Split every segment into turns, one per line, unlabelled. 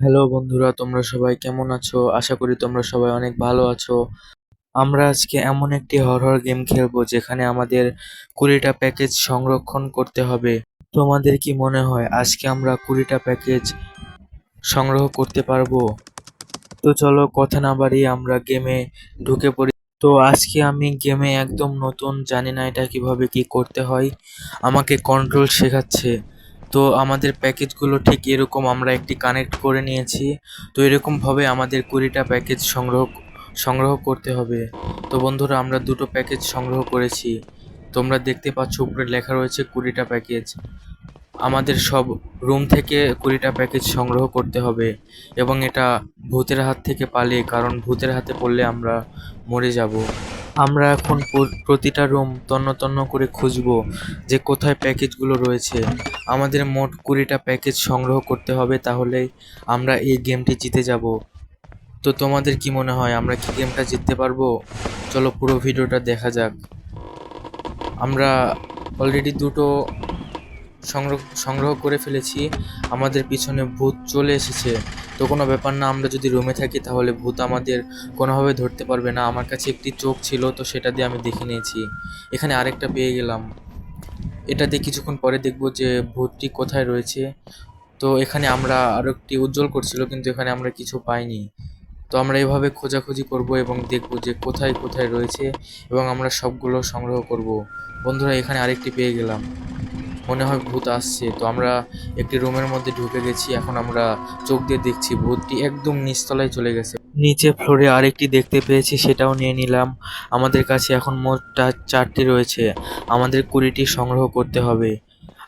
Hello বন্ধুরা, তোমরা সবাই কেমন আছো? আশা করি তোমরা সবাই অনেক ভালো আছো। আমরা আজকে এমন একটি হরর গেম খেলব যেখানে আমাদের কুড়িটা প্যাকেজ সংরক্ষণ করতে হবে। তোমাদের কি মনে হয় আজকে আমরা কুড়িটা প্যাকেজ সংগ্রহ করতে পারব? তো চলো কথা না বাড়িয়ে আমরা গেমে ঢুকে পড়ি। তো আজকে আমি গেমে একদম নতুন, জানি না এটা কীভাবে কি করতে হয়। আমাকে কন্ট্রোল শেখাচ্ছে। তো আমাদের প্যাকেজগুলো ঠিক এরকম আমরা একটি কানেক্ট করে নিয়েছি। তো এরকমভাবে আমাদের কুড়িটা প্যাকেজ সংগ্রহ সংগ্রহ করতে হবে। তো বন্ধুরা, আমরা দুটো প্যাকেজ সংগ্রহ করেছি। তোমরা দেখতে পাচ্ছ উপরে লেখা রয়েছে কুড়িটা প্যাকেজ। আমাদের সব রুম থেকে কুড়িটা প্যাকেজ সংগ্রহ করতে হবে এবং এটা ভূতের হাত থেকে পালিয়ে, কারণ ভূতের হাতে পড়লে আমরা মরে যাব। আমরা এখন প্রতিটা রুম তন্ন তন্ন করে খুঁজবো যে কোথায় প্যাকেজগুলো রয়েছে। আমাদের মোট কুড়িটা প্যাকেজ সংগ্রহ করতে হবে তাহলেই আমরা এই গেমটি জিতে যাব। তো তোমাদের কি মনে হয়, আমরা কি গেমটা জিততে পারব? চলো পুরো ভিডিওটা দেখা যাক। আমরা অলরেডি দুটো সংগ্রহ সংগ্রহ করে ফেলেছি। আমাদের পিছনে ভূত চলে এসেছে। তো কোনো ব্যাপার না, আমরা যদি রুমে থাকি তাহলে ভূত আমাদের কোনোভাবে ধরতে পারবে না। আমার কাছে একটি চোখ ছিল, তো সেটা দিয়ে আমি দেখে নিয়েছি। এখানে আরেকটা পেয়ে গেলাম। এটা দিয়ে কিছুক্ষণ পরে দেখব যে ভূতটি কোথায় রয়েছে। তো এখানে আমরা আরও একটি উজ্জ্বল করছিল, কিন্তু এখানে আমরা কিছু পাইনি। তো আমরা এভাবে খোঁজাখুঁজি করব এবং দেখব যে কোথায় কোথায় রয়েছে এবং আমরা সবগুলো সংগ্রহ করব। বন্ধুরা, এখানে আরেকটি পেয়ে গেলাম। মনে হয় ভূত আসছে। তো আমরা একটি রুমের মধ্যে ঢুকে গেছি। এখন আমরা চোখ দিয়ে দেখছি ভূতটি একদম নিচতলায় চলে গেছে। নিচে ফ্লোরে আরেকটি দেখতে পেয়েছি, সেটাও নিয়ে নিলাম। আমাদের কাছে এখন মোট চা- চারটি রয়েছে। আমাদের কুড়িটি সংগ্রহ করতে হবে।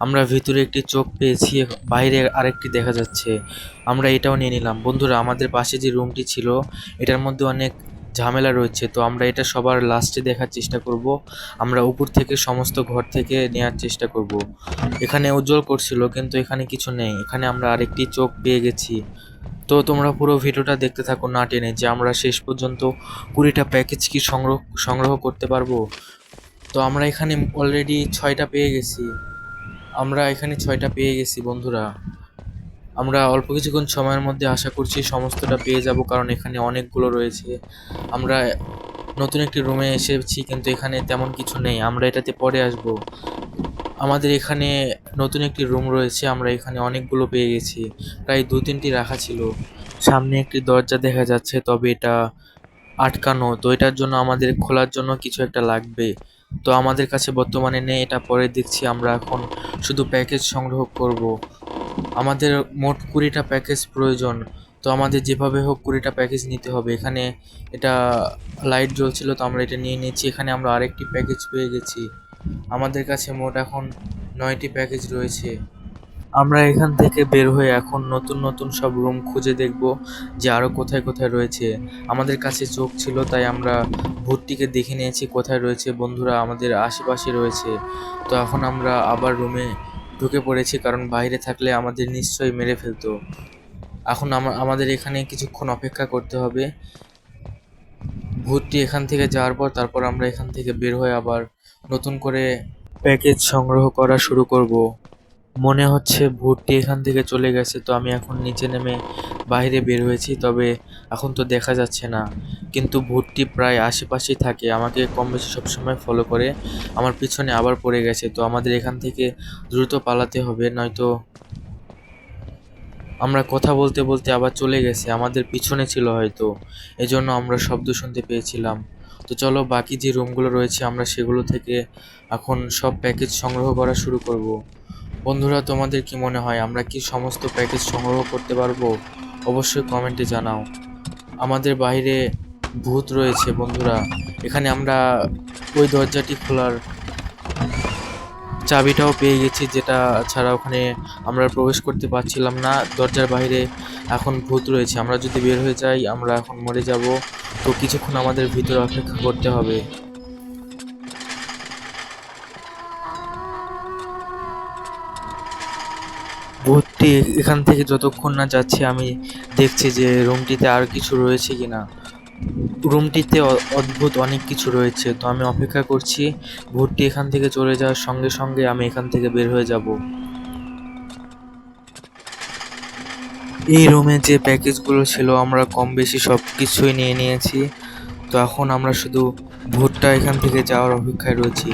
আমরা ভিতরে একটি চোখ পেয়েছি, বাইরে আরেকটি দেখা যাচ্ছে। আমরা এটাও নিয়ে নিলাম। বন্ধুরা, আমাদের পাশে যে রুমটি ছিল, এটার মধ্যে অনেক ঝামেলা রয়েছে, তো আমরা এটা সবার লাস্টে দেখার চেষ্টা করব। আমরা উপর থেকে সমস্ত ঘর থেকে নেওয়ার চেষ্টা করব। এখানে উজ্জ্বল করছিল, কিন্তু এখানে কিছু নেই। এখানে আমরা আরেকটি চোখ পেয়ে গেছি। তো তোমরা পুরো ভিডিওটা দেখতে থাকো না টেনে, যে আমরা শেষ পর্যন্ত কুড়িটা প্যাকেজ কি সংগ্রহ সংগ্রহ করতে পারব। তো আমরা এখানে অলরেডি ছয়টা পেয়ে গেছি। আমরা এখানে ছয়টা পেয়ে গেছি, বন্ধুরা। আমরা অল্প কিছুক্ষণ সময়ের মধ্যে আশা করছি সমস্তটা পেয়ে যাব, কারণ এখানে অনেকগুলো রয়েছে। আমরা নতুন একটি রুমে এসেছি, কিন্তু এখানে তেমন কিছু নেই। আমরা এটাতে পরে আসব। আমাদের এখানে নতুন একটি রুম রয়েছে, আমরা এখানে অনেকগুলো পেয়ে গেছি। প্রায় দু তিনটি রাখা ছিল। সামনে একটি দরজা দেখা যাচ্ছে, তবে এটা আটকানো। তো এটার জন্য আমাদের খোলার জন্য কিছু একটা লাগবে। তো আমাদের কাছে বর্তমানে নেই, এটা পরে দেখছি। আমরা এখন শুধু প্যাকেজ সংগ্রহ করব। আমাদের মোট কুড়িটা প্যাকেজ প্রয়োজন। তো আমাদের যেভাবে হোক কুড়িটা প্যাকেজ নিতে হবে। এখানে এটা লাইট জ্বলছিল, তো আমরা এটা নিয়ে নিয়েছি এখানে আমরা আরেকটি প্যাকেজ পেয়ে গেছি। আমাদের কাছে মোট এখন নয়টি প্যাকেজ রয়েছে। আমরা এখান থেকে বের হয়ে এখন নতুন নতুন সব রুম খুঁজে দেখব যে আরও কোথায় কোথায় রয়েছে। আমাদের কাছে চোখ ছিল, তাই আমরা ভূতটিকে দেখে নিয়েছি কোথায় রয়েছে। বন্ধুরা, আমাদের আশেপাশে রয়েছে। তো এখন আমরা আবার রুমে ঢুকে পড়েছি কারণ বাইরে থাকলে আমাদের নিশ্চয়ই মেরে ফেলতো। এখন আমাদের এখানে কিছুক্ষণ অপেক্ষা করতে হবে। ভূতটি এখান থেকে যাওয়ার পর তারপর আমরা এখান থেকে বের হয়ে আবার নতুন করে প্যাকেজ সংগ্রহ করা শুরু করব। মনে হচ্ছে ভূতটি এখান থেকে চলে গেছে, তো আমি এখন নিচে নেমে বাইরে বের হয়েছি। তবে এখন তো দেখা যাচ্ছে না। কিন্তু ভূতটি প্রায় আশেপাশেই থাকে। আমাকে কম বেশি সবসময় ফলো করে। আমার পিছনে আবার পড়ে গেছে। তো আমাদের এখান থেকে দ্রুত পালাতে হবে। নয়তো আমরা কথা বলতে বলতে আবার চলে গেছে। আমাদের পিছনে ছিল হয়তো। এজন্য আমরা শব্দ শুনতে পেয়েছিলাম। তো চলো, বাকি যে রুমগুলো রয়েছে, আমরা সেগুলো থেকে এখন সব প্যাকেজ সংগ্রহ করা শুরু করব। বন্ধুরা, তোমাদের কি মনে হয়? আমরা কি সমস্ত প্যাকেজ সংগ্রহ করতে পারব? অবশ্যই কমেন্টে জানাও। আমাদের বাইরে ভূত রয়েছে, বন্ধুরা। এখানে আমরা ওই দরজাটি খোলার চাবিটাও পেয়ে গেছি, যেটা ছাড়া ওখানে আমরা প্রবেশ করতে পারছিলাম না। দরজার বাইরে এখন ভূত রয়েছে। আমরা যদি বের হয়ে যাই, আমরা এখন মরে যাব। তো কিছুক্ষণ আমাদের ভিতরে অপেক্ষা করতে হবে। এখান থেকে যতক্ষণ না যাচ্ছি, আমি দেখছি যে রুমটিতে আর কিছু রয়েছে কি না রুমটিতে অদ্ভুত অনেক কিছু রয়েছে। তো আমি অপেক্ষা করছি, ভূতটি এখান থেকে চলে যাওয়ার সঙ্গে সঙ্গে আমি এখান থেকে বের হয়ে যাব। এই রুমে যে প্যাকেজগুলো ছিল, আমরা কম বেশি সব কিছুই নিয়ে নিয়েছি। তো এখন আমরা শুধু ভূতটা এখান থেকে যাওয়ার অপেক্ষায় রয়েছি।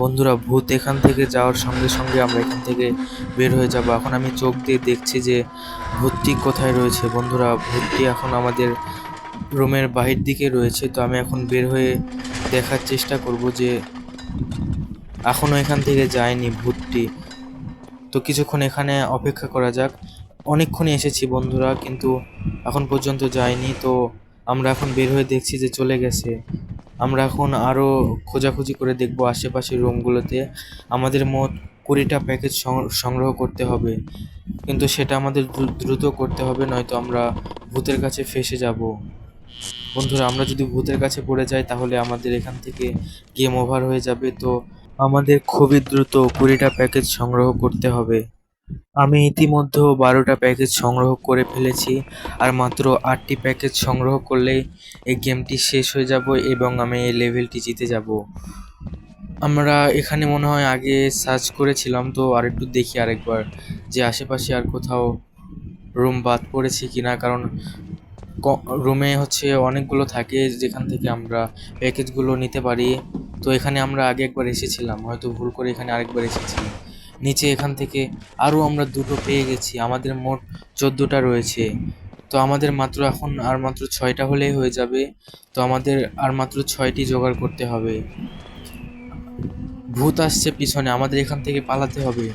বন্ধুরা, ভূত এখান থেকে যাওয়ার সঙ্গে সঙ্গে আমরা এখান থেকে বের হয়ে যাব। এখন আমি চোখ দিয়ে দেখছি যে ভূতটি কোথায় রয়েছে। বন্ধুরা, ভূতটি এখন আমাদের রুমের বাহির দিকে রয়েছে। তো আমি এখন বের হয়ে দেখার চেষ্টা করব যে এখনও এখান থেকে যায়নি ভূতটি। তো কিছুক্ষণ এখানে অপেক্ষা করা যাক। অনেকক্ষণই এসেছি বন্ধুরা, কিন্তু এখন পর্যন্ত যায়নি। তো আমরা এখন বের হয়ে দেখছি যে চলে গেছে। আমরা এখন আরও খোঁজাখুঁজি করে দেখব আশেপাশের রুমগুলোতে। আমাদের মোট কুড়িটা প্যাকেজ সংগ্রহ করতে হবে। কিন্তু সেটা আমাদের দ্রুত করতে হবে, নয়তো আমরা ভূতের কাছে ফেসে যাব। বন্ধুরা, আমরা যদি ভূতের কাছে পড়ে যাই, তাহলে আমাদের এখান থেকে গেম ওভার হয়ে যাবে। তো আমাদের খুবই দ্রুত কুড়িটা প্যাকেজ সংগ্রহ করতে হবে। আমি ইতিমধ্যে বারোটা প্যাকেজ সংগ্রহ করে ফেলেছি, আর মাত্র আটটি প্যাকেজ সংগ্রহ করলেই এই গেমটি শেষ হয়ে যাব এবং আমি এই লেভেলটি জিতে যাব। আমরা এখানে মনে হয় আগে সার্চ করেছিলাম, তো আর একটু দেখি আরেকবার যে আশেপাশে আর কোথাও রুম বাদ পড়েছে কিনা, কারণ রুমে হচ্ছে অনেকগুলো থাকে যেখান থেকে আমরা প্যাকেজগুলো নিতে পারি। তো এখানে আমরা আগে একবার এসেছিলাম, হয়তো ভুল করে এখানে আরেকবার এসেছি। নিচে এখান থেকে আরও আমরা দুটো পেয়ে গেছি। আমাদের মোট চোদ্দোটা রয়েছে। তো আমাদের মাত্র এখন আর মাত্র ছয়টা হলেই হয়ে যাবে। তো আমাদের আর মাত্র ছয়টি জোগাড় করতে হবে। ভূত আসছে পিছনে, আমাদের এখান থেকে পালাতে হবে।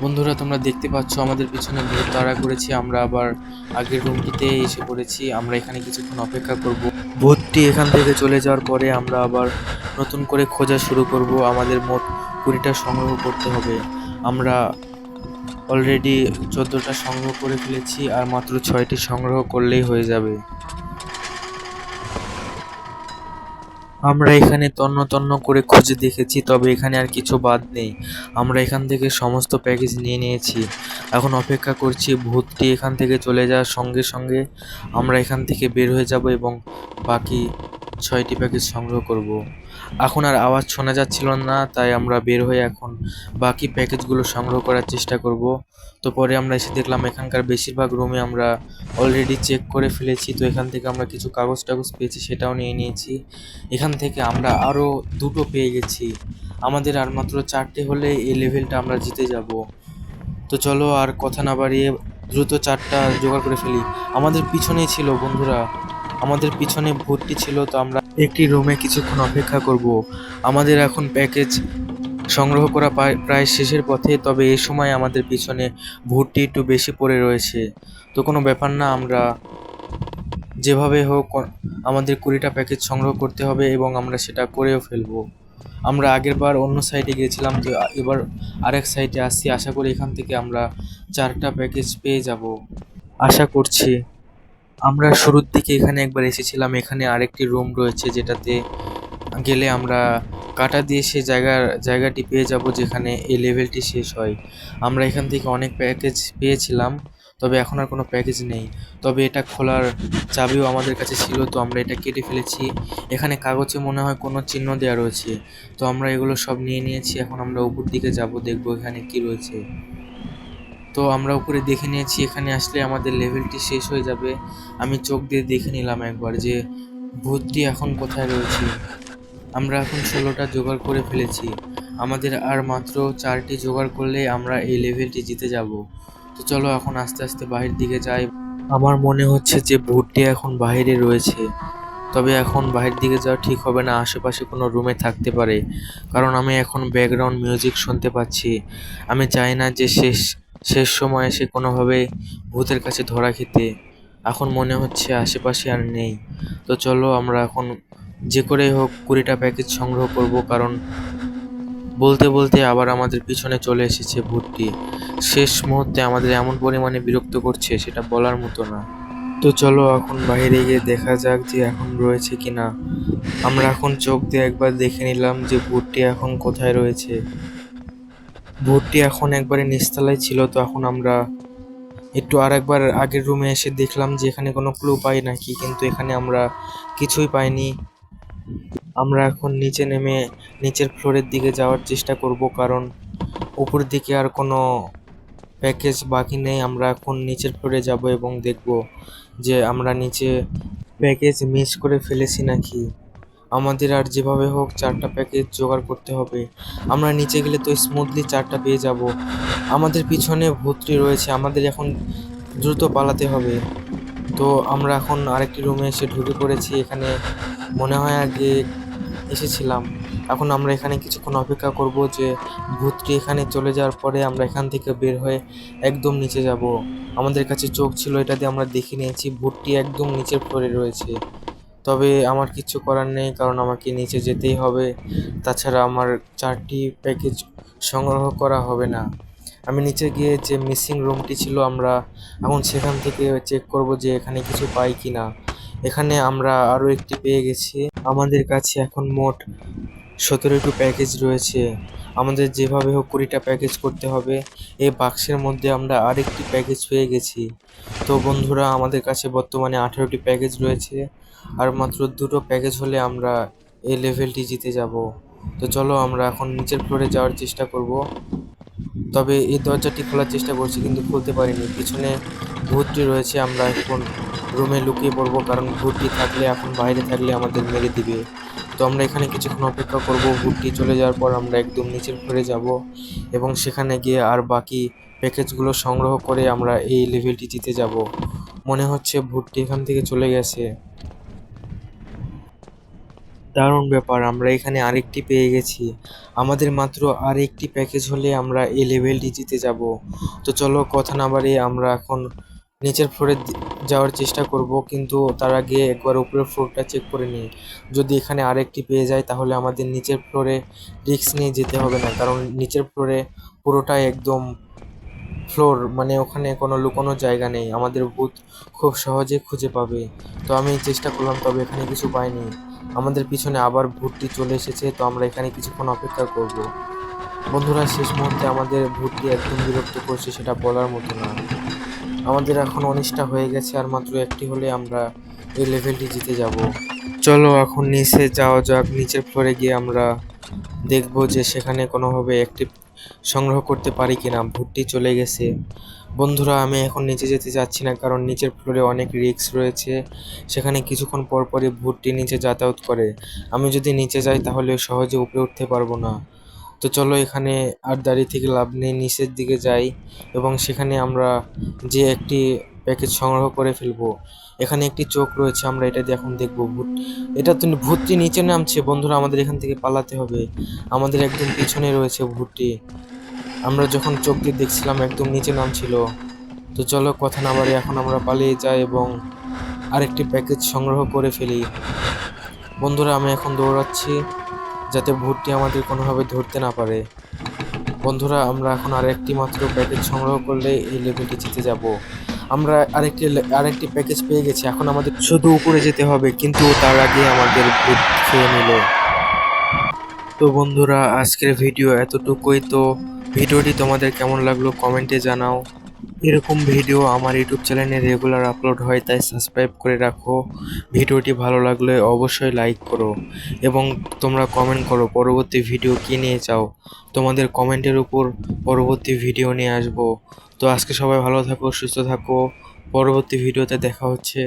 বন্ধুরা, তোমরা দেখতে পাচ্ছ আমাদের পিছনে ভূত তাড়া করেছি। আমরা আবার আগের রুমটিতে এসে পড়েছি। আমরা এখানে কিছুক্ষণ অপেক্ষা করব। ভূতটি এখান থেকে চলে যাওয়ার পরে আমরা আবার নতুন করে খোঁজা শুরু করব। আমাদের মোট কুড়িটা সংগ্রহ করতে হবে। আমরা অলরেডি চোদ্দোটা সংগ্রহ করে ফেলেছি আর মাত্র ছয়টি সংগ্রহ করলেই হয়ে যাবে। আমরা এখানে তন্ন তন্ন করে খুঁজে দেখেছি, তবে এখানে আর কিছু বাদ নেই। আমরা এখান থেকে সমস্ত প্যাকেজ নিয়ে নিয়েছি। এখন অপেক্ষা করছি ভূতটি এখান থেকে চলে যাওয়ার সঙ্গে সঙ্গে আমরা এখান থেকে বের হয়ে যাব এবং বাকি ছয়টি প্যাকেজ সংগ্রহ করব। এখন আর আওয়াজ শোনা যাচ্ছিল না, তাই আমরা বের হয়ে এখন বাকি প্যাকেজগুলো সংগ্রহ করার চেষ্টা করব। তো পরে আমরা এসে দেখলাম এখানকার বেশিরভাগ রুমে আমরা অলরেডি চেক করে ফেলেছি, তো এখান থেকে আমরা কিছু কাগজ টাগজ পেয়েছি, সেটাও নিয়ে নিয়েছি। এখান থেকে আমরা আরও দুটো পেয়ে গেছি। আমাদের আর মাত্র চারটে হলে এই লেভেলটা আমরা জিতে যাব। তো চলো আর কথা না বাড়িয়ে দ্রুত চারটা জোগাড় করে ফেলি। আমাদের পিছনেই ছিল বন্ধুরা। আমাদের পিছনে ভর্তি ছিল, তো আমরা একটি রুমে কিছুক্ষণ অপেক্ষা করব। আমাদের এখন প্যাকেজ সংগ্রহ করা প্রায়- শেষের পথে, তবে এই সময় আমাদের পিছনে ভুটটি একটু বেশি পড়ে রয়েছে। তো কোনো ব্যাপার না, আমরা যেভাবে হোক, আমাদের কুড়িটা প্যাকেজ সংগ্রহ করতে হবে এবং আমরা সেটা করেও ফেলব। আমরা আগেরবার অন্য সাইডে গিয়েছিলাম তো এবার আরেক সাইডে আসছি। আশা করি এখান থেকে আমরা চারটা প্যাকেজ পেয়ে যাব। আশা করছি। আমরা শুরুর দিকে এখানে একবার এসেছিলাম, এখানে আরেকটি রুম রয়েছে যেটাতে গেলে আমরা কাটা দিয়ে সে জায়গার জায়গাটি পেয়ে যাব যেখানে এই লেভেলটি শেষ হয়। আমরা এখান থেকে অনেক প্যাকেজ পেয়েছিলাম, তবে এখন আর কোনো প্যাকেজ নেই। তবে এটা খোলার চাবিও আমাদের কাছে ছিল, তো আমরা এটা কেটে ফেলেছি। এখানে কাগজে মনে হয় কোনো চিহ্ন দেওয়া রয়েছে, তো আমরা এগুলো সব নিয়ে নিয়েছি। এখন আমরা উপর দিকে যাব, দেখব এখানে কি রয়েছে। তো আমরা উপরে দেখে নিয়েছি, এখানে আসলে আমাদের লেভেলটি শেষ হয়ে যাবে। আমি চোখ দিয়ে দেখে নিলাম একবার যে ভূতটি এখন কোথায় রয়েছে। আমরা এখন ষোলোটা জোগাড় করে ফেলেছি। আমাদের আর মাত্র চারটি জোগাড় করলে আমরা এই লেভেলটি জিতে যাব। তো চলো এখন আস্তে আস্তে বাহির দিকে যাই। আমার মনে হচ্ছে যে ভূতটি এখন বাইরে রয়েছে। তবে এখন বাহির দিকে যাওয়া ঠিক হবে না, আশেপাশে কোনো রুমে থাকতে পারে। কারণ আমি এখন ব্যাকগ্রাউন্ড মিউজিক শুনতে পাচ্ছি। আমি চাই না যে শেষ শেষ সময় এসে কোনোভাবে ভূতের কাছে ধরা খেতে এখন মনে হচ্ছে আশেপাশে আর নেই। তো চলো আমরা এখন যে করেই হোক কুড়িটা প্যাকেজ সংগ্রহ করব, কারণ বলতে বলতে আবার আমাদের পিছনে চলে এসেছে ভূতটি। শেষ মুহূর্তে আমাদের এমন পরিমাণে বিরক্ত করছে সেটা বলার মতো না। তো চলো এখন বাইরে গিয়ে দেখা যাক যে এখন রয়েছে কিনা। আমরা এখন চোখ দিয়ে একবার দেখে নিলাম যে ভূতটি এখন কোথায় রয়েছে। ভূতটি এখন একবারে নিচতলায় ছিল, তো এখন আমরা একটু আর একবার আগের রুমে এসে দেখলাম যে এখানে কোনো ক্লু পাই নাকি, কিন্তু এখানে আমরা কিছুই পাইনি। আমরা এখন নিচে নেমে নিচের ফ্লোরের দিকে যাওয়ার চেষ্টা করব, কারণ উপর দিকে আর কোনো প্যাকেজ বাকি নেই। আমরা এখন নিচের ফ্লোরে যাব এবং দেখব যে আমরা নিচে প্যাকেজ মিস করে ফেলেছি নাকি। আমাদের আর যেভাবে হোক চারটা প্যাকেজ জোগাড় করতে হবে। আমরা নিচে গেলে তো স্মুথলি চারটা পেয়ে যাব। আমাদের পিছনে ভূতটি রয়েছে, আমাদের এখন দ্রুত পালাতে হবে। তো আমরা এখন আরেকটি রুমে এসে ঢুকে পড়েছি, এখানে মনে হয় আগে এসেছিলাম। এখন আমরা এখানে কিছুক্ষণ অপেক্ষা করব যে ভূতটি এখানে চলে যাওয়ার পরে আমরা এখান থেকে বের হয়ে একদম নিচে যাব। আমাদের কাছে চোখ ছিল, এটা দিয়ে আমরা দেখে নিয়েছি ভূতটি একদম নিচের ফ্লোরে রয়েছে। তবে আমার কিছু করার নেই, কারণ আমাকে নিচে যেতেই হবে। তাছাড়া আমার চারটি প্যাকেজ সংগ্রহ করা হবে না। আমি নিচে গিয়ে যে মিসিং রুমটি ছিল, আমরা এখন সেখান থেকে চেক করব যে এখানে কিছু পাই কি না এখানে আমরা আরও একটি পেয়ে গেছি। আমাদের কাছে এখন মোট সতেরোটি প্যাকেজ রয়েছে। আমাদের যেভাবে হোক কুড়িটা প্যাকেজ করতে হবে। এই বাক্সের মধ্যে আমরা আরেকটি প্যাকেজ পেয়ে গেছি। তো বন্ধুরা, আমাদের কাছে বর্তমানে আঠেরোটি প্যাকেজ রয়েছে। আর মাত্র দুটো প্যাকেজ হলে আমরা এই লেভেলটি জিতে যাব। তো চলো আমরা এখন নিচের ফ্লোরে যাওয়ার চেষ্টা করব। তবে এই দরজাটি খোলার চেষ্টা করছি কিন্তু খুলতে পারিনি। পিছনে ভূতটি রয়েছে, আমরা এখন রুমে লুকিয়ে পড়ব কারণ ভূতটি থাকলে, এখন বাইরে থাকলে আমাদের মেরে দিবে। তো আমরা এখানে কিছুক্ষণ অপেক্ষা করব, ভূতটি চলে যাওয়ার পর আমরা একদম নিচের ফ্লোরে যাব এবং সেখানে গিয়ে আর বাকি প্যাকেজগুলো সংগ্রহ করে আমরা এই লেভেলটি জিতে যাব। মনে হচ্ছে ভূতটি এখান থেকে চলে গেছে। দারুণ ব্যাপার, আমরা এখানে আরেকটি পেয়ে গেছি। আমাদের মাত্র আরেকটি প্যাকেজ হলে আমরা এই লেভেলটি জিতে যাব। তো চলো কথা না বাড়িয়ে আমরা এখন নিচের ফ্লোরে যাওয়ার চেষ্টা করব, কিন্তু তার আগে একবার উপরের ফ্লোরটা চেক করে নিই। যদি এখানে আরেকটি পেয়ে যায়, তাহলে আমাদের নিচের ফ্লোরে রিস্ক নিয়ে যেতে হবে না, কারণ নিচের ফ্লোরে পুরোটাই একদম ফ্লোর মানে ওখানে কোনো লুকোনো জায়গা নেই। আমাদের ভূত খুব সহজে খুঁজে পাবে। তো আমি চেষ্টা করলাম, তবে এখানে কিছু পাইনি। আমাদের পিছনে আবার ভূতটি চলে এসেছে, তো আমরা এখানে কিছুক্ষণ অপেক্ষা করব। বন্ধুরা, শেষ মুহূর্তে আমাদের ভূতটি একদম বিরক্ত করছে সেটা বলার মতো না। আমাদের এখন অনিষ্টা হয়ে গেছে, আর মাত্র একটি হলে আমরা এই লেভেলটি জিতে যাব। চলো এখন নিচে যাওয়া যাক। নিচের ফ্লোরে গিয়ে আমরা দেখব যে সেখানে কোনোভাবে একটি সংগ্রহ করতে পারি কিনা, ভুট্টি চলে গেছে। বন্ধুরা, আমি এখন নিচে যেতে চাচ্ছি না কারণ নিচের ফ্লোরে অনেক রিস্ক রয়েছে। সেখানে কিছুক্ষণ পর পরই ভূতটি নিচে যাতায়াত করে। আমি যদি নিচে যাই তাহলে সহজে উপরে উঠতে পারব না। তো চলো এখানে আর দাঁড়িয়ে থেকে লাভ নেই, নিচের দিকে যাই এবং সেখানে আমরা যে একটি প্যাকেজ সংগ্রহ করে ফেলব। এখানে একটি চোখ রয়েছে, আমরা এটা দিয়ে এখন দেখব। ভূত এটা তো ভূতটি নিচে নামছে, বন্ধুরা আমাদের এখান থেকে পালাতে হবে। আমাদের একদম পিছনে রয়েছে ভূতটি। আমরা যখন চোখ দিয়ে দেখছিলাম একদম নিচে নামছিল। তো চলো কথা না বাড়ি এখন আমরা পালিয়ে যাই এবং আরেকটি প্যাকেজ সংগ্রহ করে ফেলি। বন্ধুরা আমি এখন দৌড়াচ্ছি যাতে ভূতটি আমাদের কোনোভাবে ধরতে না পারে। বন্ধুরা আমরা এখন আর একটি মাত্র প্যাকেজ সংগ্রহ করলে এই লেভেলটি জিতে যাব। আমরা আরেকটি আরেকটি প্যাকেজ পেয়ে গেছি। এখন আমাদের শুধু উপরে যেতে হবে, কিন্তু তার আগে আমাদের ভূত খেয়ে নিল। তো বন্ধুরা, আজকের ভিডিও এতটুকুই তো। ভিডিওটি তোমাদের কেমন লাগল কমেন্টে জানাও। এরকম ভিডিও আমার ইউটিউব চ্যানেলে রেগুলার আপলোড হয়, তাই সাবস্ক্রাইব করে রাখো। ভিডিওটি ভালো লাগলে অবশ্যই লাইক করো এবং তোমরা কমেন্ট করো, পরবর্তী ভিডিও কী নিয়ে চাও। তোমাদের কমেন্টের উপর পরবর্তী ভিডিও নিয়ে আসব। তো আজকে সবাই ভালো থাকো সুস্থ থাকো। পরবর্তী ভিডিওতে দেখা হচ্ছে।